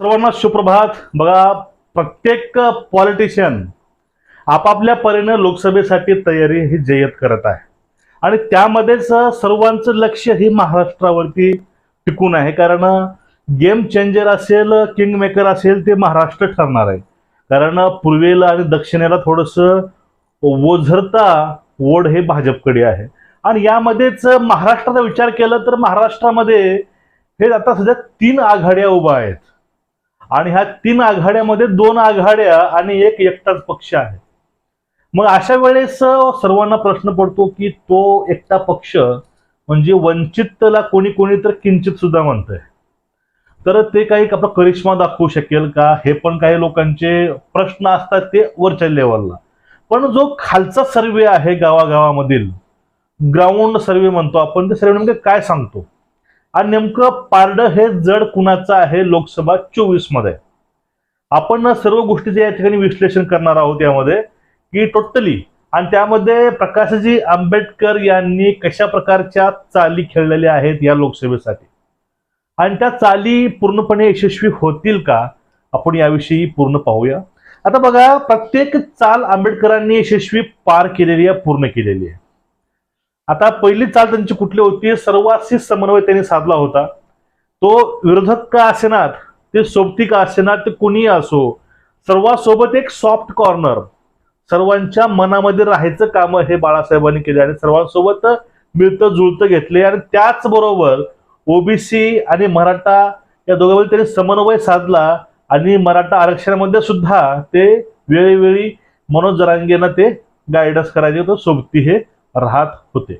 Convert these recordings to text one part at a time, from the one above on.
सर्वांना सुप्रभात. बघा प्रत्येक पॉलिटिशियन आपापल्या परीने लोकसभेसाठी तयारी ही जय्यत करत आहे. आणि त्यामध्येच सर्वांचं लक्ष ही महाराष्ट्रावरती टिकून आहे. कारण गेम चेंजर असेल किंग मेकर असेल ते महाराष्ट्र ठरणार आहे. कारण पूर्वेला आणि दक्षिणेला थोडंसं ओझरता ओढ हे भाजपकडे आहे. आणि यामध्येच महाराष्ट्राचा विचार केला तर महाराष्ट्रामध्ये हे आता सध्या तीन आघाड्या उभा आहेत. आणि ह्या तीन आघाड्यामध्ये दोन आघाड्या आणि एक एकटाच पक्ष आहे. मग अशा वेळेस सर्वांना प्रश्न पडतो की तो एकटा पक्ष म्हणजे वंचितला कोणी कोणी तर किंचित सुद्धा म्हणतंय. तर ते काही आपला करिश्मा दाखवू शकेल का? हे पण काही लोकांचे प्रश्न असतात ते वरच्या लेवलला पण जो खालचा सर्वे आहे गावागावामधील ग्राउंड सर्वे म्हणतो आपण ते सर्वे म्हणजे काय सांगतो? आणि नेमकं पारडं हे जड कुणाचं आहे लोकसभा चोवीसमध्ये आपण सर्व गोष्टीचे या ठिकाणी विश्लेषण करणार आहोत यामध्ये की टोटली आणि त्यामध्ये प्रकाशजी आंबेडकर यांनी कशा प्रकारच्या चाली खेळलेल्या आहेत या लोकसभेसाठी? आणि त्या चाली पूर्णपणे यशस्वी होतील का? आपण याविषयी पूर्ण पाहूया. आता बघा प्रत्येक चाल आंबेडकरांनी यशस्वी पार केलेली आहे पूर्ण केलेली आहे. आता पहिली चाल त्यांची कुठली होती? सर्वाशी समन्वय त्यांनी साधला होता. तो विरोधक का असेनात ते सोबती का असेनात ते कुणीही असो. सर्वांसोबत एक सॉफ्ट कॉर्नर सर्वांच्या मनामध्ये राहायचं काम हे बाळासाहेबांनी केले आणि सर्वांसोबत मिळतं जुळतं घेतले. आणि त्याचबरोबर ओबीसी आणि मराठा या दोघांमध्ये त्यांनी समन्वय साधला. आणि मराठा आरक्षणामध्ये सुद्धा ते वेळोवेळी मनोज जरांगेनं ते गायडन्स करायचे होतं. सोबती हे राहत होते.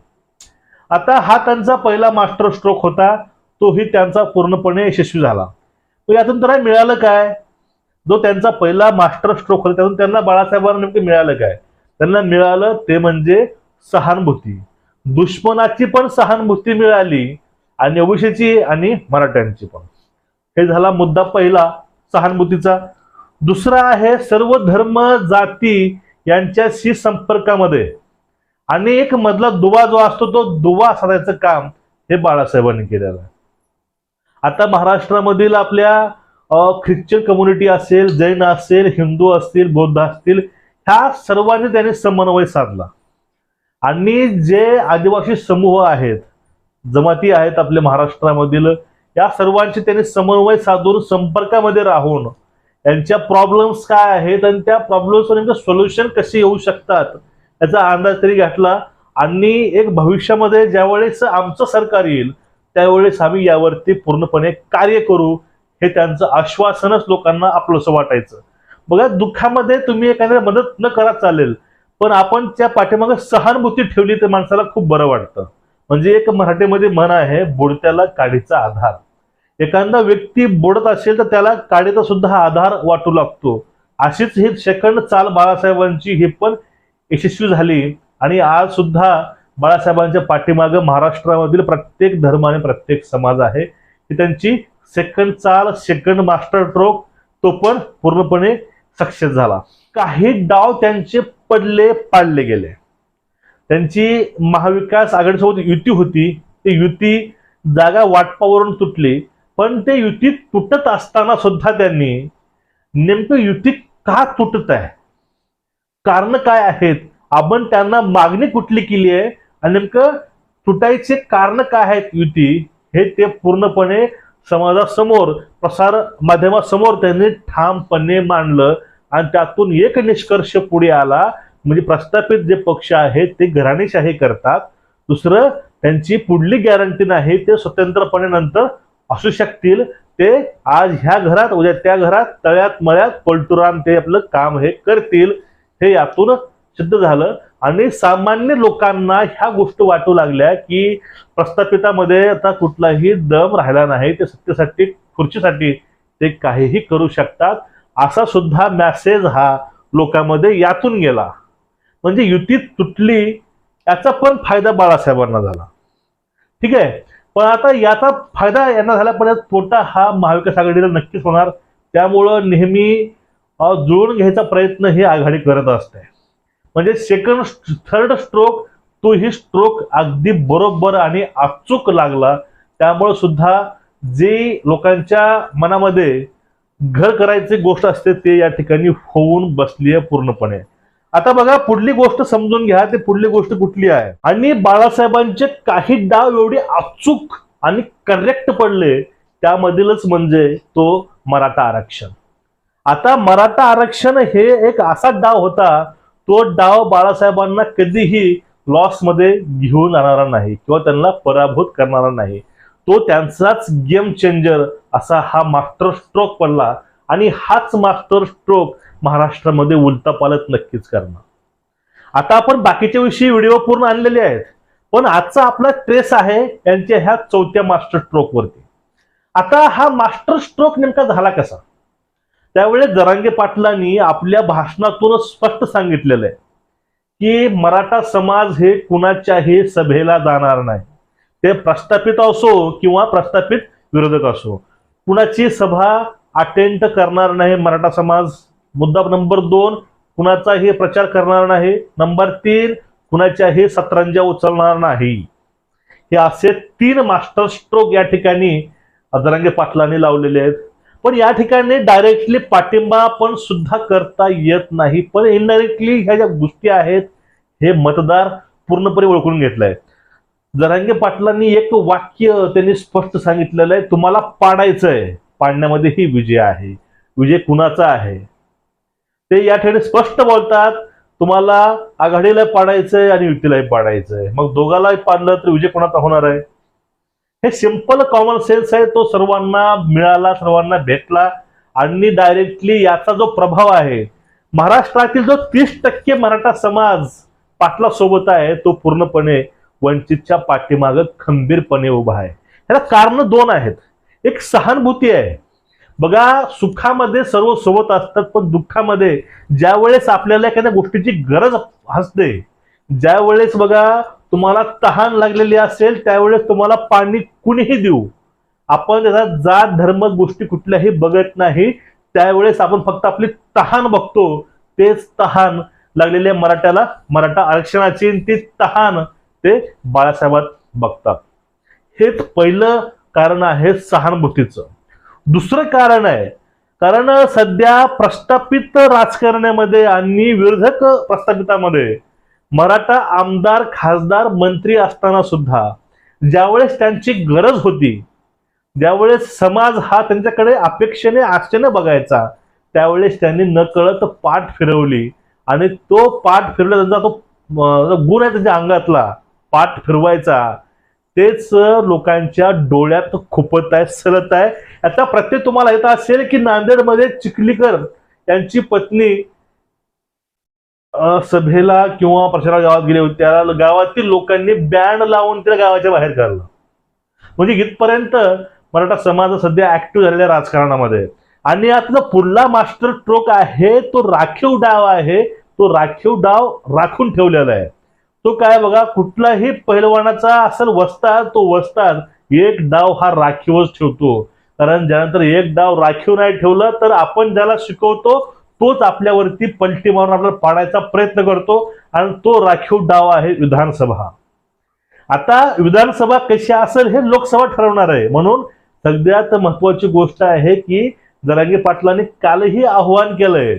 आता हा त्यांचा पहिला मास्टर स्ट्रोक होता. तोही त्यांचा पूर्णपणे यशस्वी झाला. यातून त्याला मिळालं काय? जो त्यांचा पहिला मास्टर स्ट्रोक होता त्यातून त्यांना बाळासाहेबांना नेमकं मिळालं काय? त्यांना मिळालं ते म्हणजे सहानुभूती. दुश्मनाची पण सहानुभूती मिळाली आणि ओबीसीची आणि मराठ्यांची पण. हे झाला मुद्दा पहिला सहानुभूतीचा. दुसरा आहे सर्व धर्म जाती यांच्याशी संपर्कामध्ये. आणि एक मधला दुवा जो असतो तो दुवा साधायचं काम हे बाळासाहेबांनी केलेलं आहे. आता महाराष्ट्रामधील आपल्या ख्रिश्चन कम्युनिटी असेल जैन असेल हिंदू असतील बौद्ध असतील ह्या सर्वांनी त्यांनी समन्वय साधला. आणि जे आदिवासी समूह आहेत जमाती आहेत आपल्या महाराष्ट्रामधील या सर्वांशी त्यांनी समन्वय साधून संपर्कामध्ये राहून यांच्या प्रॉब्लेम्स काय आहेत आणि त्या प्रॉब्लेम्सवर नेमकं सोल्युशन कसे येऊ शकतात याचा अंदाज तरी घातला. आणि एक भविष्यामध्ये ज्यावेळेस आमचं सरकार येईल त्यावेळेस आम्ही यावरती पूर्णपणे कार्य करू हे त्यांचं आश्वासनच लोकांना आपलंसं वाटायचं. बघा दुःखामध्ये तुम्ही एखाद्या मदत न करा चालेल पण आपण त्या पाठीमागे सहानुभूती ठेवली तर माणसाला खूप बरं वाटतं. म्हणजे एक मराठीमध्ये म्हण आहे बुडत्याला काडीचा आधार. एखादा व्यक्ती बुडत असेल तर त्याला काडीचा सुद्धा आधार वाटू लागतो. अशीच ही सेकंड चाल बाळासाहेबांची ही पण यशस्वी झाली आणि आज सुद्धा बाळासाहेबांच्या पाठीमागं महाराष्ट्रामधील प्रत्येक धर्म आणि प्रत्येक समाज आहे. ही त्यांची सेकंड चाल सेकंड मास्टर स्ट्रोक तो पण पूर्णपणे सक्सेस झाला. काही डाव त्यांचे पडले पाडले गेले. त्यांची महाविकास आघाडीसोबत युती होती. ती युती जागा वाटपावरून तुटली. पण ते युती तुटत असताना सुद्धा त्यांनी नेमकं युती का तुटत आहे? कारण काय आहेत? आपण त्यांना मागणी कुठली केली आहे? आणि नेमकं तुटायचे कारण काय आहेत युती? हे ते पूर्णपणे समाजासमोर प्रसार माध्यमासमोर त्यांनी ठामपणे मांडलं. आणि त्यातून एक निष्कर्ष पुढे आला म्हणजे प्रस्थापित जे पक्ष आहेत ते घराणेशाही करतात. दुसरं त्यांची पुढली गॅरंटी नाही ते स्वतंत्रपणे नंतर असू शकतील. ते आज ह्या घरात उद्या त्या घरात तळ्यात मळ्यात पलटुराम ते आपलं काम हे करतील. हे यातून सिद्ध झालं. आणि सामान्य लोकांना ह्या गोष्टी वाटू लागल्या की प्रस्थापितामध्ये आता कुठलाही दम राहिला नाही. ते सत्तेसाठी खुर्चीसाठी ते काहीही करू शकतात. असा सुद्धा मॅसेज हा लोकांमध्ये यातून गेला. म्हणजे युती तुटली याचा पण फायदा बाळासाहेबांना झाला. ठीक आहे? पण आता याचा फायदा यांना झाला पण तोटा हा महाविकास आघाडीला नक्कीच होणार. त्यामुळं नेहमी जुळून घ्यायचा प्रयत्न ही आघाडी करत असते. म्हणजे सेकंड थर्ड स्ट्रोक तो ही स्ट्रोक अगदी बरोबर आणि अचूक लागला. त्यामुळे सुद्धा जे लोकांच्या मनामध्ये घर करायची गोष्ट असते ते या ठिकाणी होऊन बसली आहे पूर्णपणे. आता बघा पुढली गोष्ट समजून घ्या ते पुढली गोष्ट कुठली आहे? आणि बाळासाहेबांचे काही डाव एवढे अचूक आणि करेक्ट पडले त्यामधीलच म्हणजे तो मराठा आरक्षण. आता मराठा आरक्षण हे एक असा डाव होता तो डाव बाळासाहेबांना कधीही लॉसमध्ये घेऊन आणणारा नाही किंवा त्यांना पराभूत करणारा नाही. तो त्यांचाच गेम चेंजर असा हा मास्टर स्ट्रोक पडला आणि हाच मास्टर स्ट्रोक महाराष्ट्रामध्ये उलटा पालत नक्कीच करणार. आता आपण बाकीच्या विषयी व्हिडिओ पूर्ण आणलेले आहेत पण आजचा आपला ट्रेस आहे यांच्या ह्या चौथ्या मास्टर स्ट्रोक वरती. आता हा मास्टर स्ट्रोक नेमका झाला कसा? त्यावेळेस जरांगे पाटलांनी आपल्या भाषणातूनच स्पष्ट सांगितलेलं आहे की मराठा समाज हे कुणाच्याही सभेला जाणार नाही. ते प्रस्थापित असो किंवा प्रस्थापित विरोधक असो. कुणाची सभा अटेंड करणार नाही मराठा समाज? मुद्दा नंबर दोन कुणाचाही प्रचार करणार नाही. नंबर तीन कुणाच्याही सतरंजा उचलणार नाही. हे असे तीन मास्टर स्ट्रोक या ठिकाणी अदरांगे पाटलांनी लावलेले आहेत. पण या ठिकाणी डायरेक्टली पाठिंबा पण सुद्धा करता येत नाही. पण इनडायरेक्टली ह्या ज्या गोष्टी आहेत हे मतदार पूर्णपणे ओळखून घेतलंय. जरांगे पाटलांनी एक वाक्य त्यांनी स्पष्ट सांगितलेलं आहे तुम्हाला पाडायचंय. पाडण्यामध्ये ही विजय आहे. विजय कुणाचा आहे? ते या ठिकाणी स्पष्ट बोलतात तुम्हाला आघाडीला पाडायचंय आणि युतीलाही पाडायचंय. मग दोघालाही पाडलं तर विजय कोणाचा होणार आहे? हे सिंपल कॉमन सेन्स आहे तो सर्वांना मिळाला सर्वांना भेटला. आणि डायरेक्टली याचा जो प्रभाव आहे महाराष्ट्रातील जो तीस टक्के मराठा समाज पाटला सोबत आहे तो पूर्णपणे वंचितच्या पाठीमाग खंबीरपणे उभा आहे. ह्याला कारण दोन आहेत. एक सहानुभूती आहे. बघा सुखामध्ये सर्व सोबत असतात पण दुःखामध्ये ज्या वेळेस आपल्याला एखाद्या गोष्टीची गरज असते ज्या वेळेस बघा तुम्हाला तहान लागलेली असेल त्यावेळेस तुम्हाला पाणी कुणीही देऊ. आपण त्याचा जात धर्म गोष्टी कुठल्याही बघत नाही. त्यावेळेस आपण फक्त आपली तहान बघतो. तेच तहान लागलेल्या मराठ्याला मराठा आरक्षणाची ती तहान ते बाळासाहेबात बघतात. हेच पहिलं कारण आहे सहानुभूतीचं. दुसरं कारण आहे कारण सध्या प्रस्थापित राजकारण्यामध्ये आणि विरोधक प्रस्थापितामध्ये मराठा आमदार खासदार मंत्री असताना सुद्धा ज्यावेळेस त्यांची गरज होती ज्यावेळेस समाज हा त्यांच्याकडे अपेक्षेने आशेने बघायचा त्यावेळेस त्यांनी नकळत पाठ फिरवली. आणि तो पाठ फिरवला त्यांचा तो गुण आहे त्यांच्या अंगातला पाठ फिरवायचा. तेच लोकांच्या डोळ्यात खुपत आहे सलत आहे. याचा प्रत्येक तुम्हाला येत असेल की नांदेडमध्ये चिखलीकर यांची पत्नी सभेला किंवा प्रचारा गावात गेले होते. त्याला गावातील लोकांनी बँड लावून त्या गावाच्या बाहेर काढलं. म्हणजे इथपर्यंत मराठा समाज सध्या ऍक्टिव्ह झालेल्या राजकारणामध्ये. आणि आता पुढला मास्टर स्ट्रोक आहे तो राखीव डाव आहे. तो राखीव डाव राखून ठेवलेला आहे. तो काय बघा कुठलाही पहिलवानाचा असेल वस्ताद तो वस्ताद एक डाव हा राखीवच ठेवतो. कारण ज्यानंतर एक डाव राखीव नाही ठेवलं तर आपण ज्याला शिकवतो तोच आपल्यावरती पलटी मारून आपल्याला पाडायचा प्रयत्न करतो आणि तो राखीव डाव आहे विधानसभा. आता विधानसभा कशी असेल हे लोकसभा ठरवणार आहे. म्हणून सगळ्यात महत्वाची गोष्ट आहे की जरांगे पाटलांनी कालही आव्हान केलंय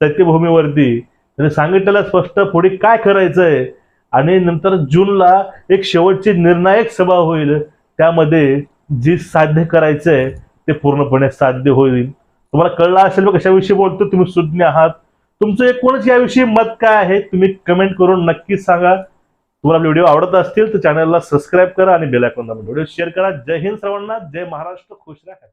सत्यभूमीवरती. त्यांनी सांगितलेलं स्पष्ट पुढे काय करायचंय? आणि नंतर जूनला एक शेवटची निर्णायक सभा होईल. त्यामध्ये जी साध्य करायचंय ते पूर्णपणे साध्य होईल. तुम्हाला कळलं असेल मग कशाविषयी बोलतो तुम्ही सुज्ञ आहात. तुमचं एकूणच याविषयी मत काय आहे तुम्ही कमेंट करून नक्कीच सांगा. तुम्हाला आपले व्हिडिओ आवडत असतील तर चॅनलला सबस्क्राईब करा आणि बेलायकॉन व्हिडिओ शेअर करा. जय हिंद सर्वांना जय महाराष्ट्र खुश राहा.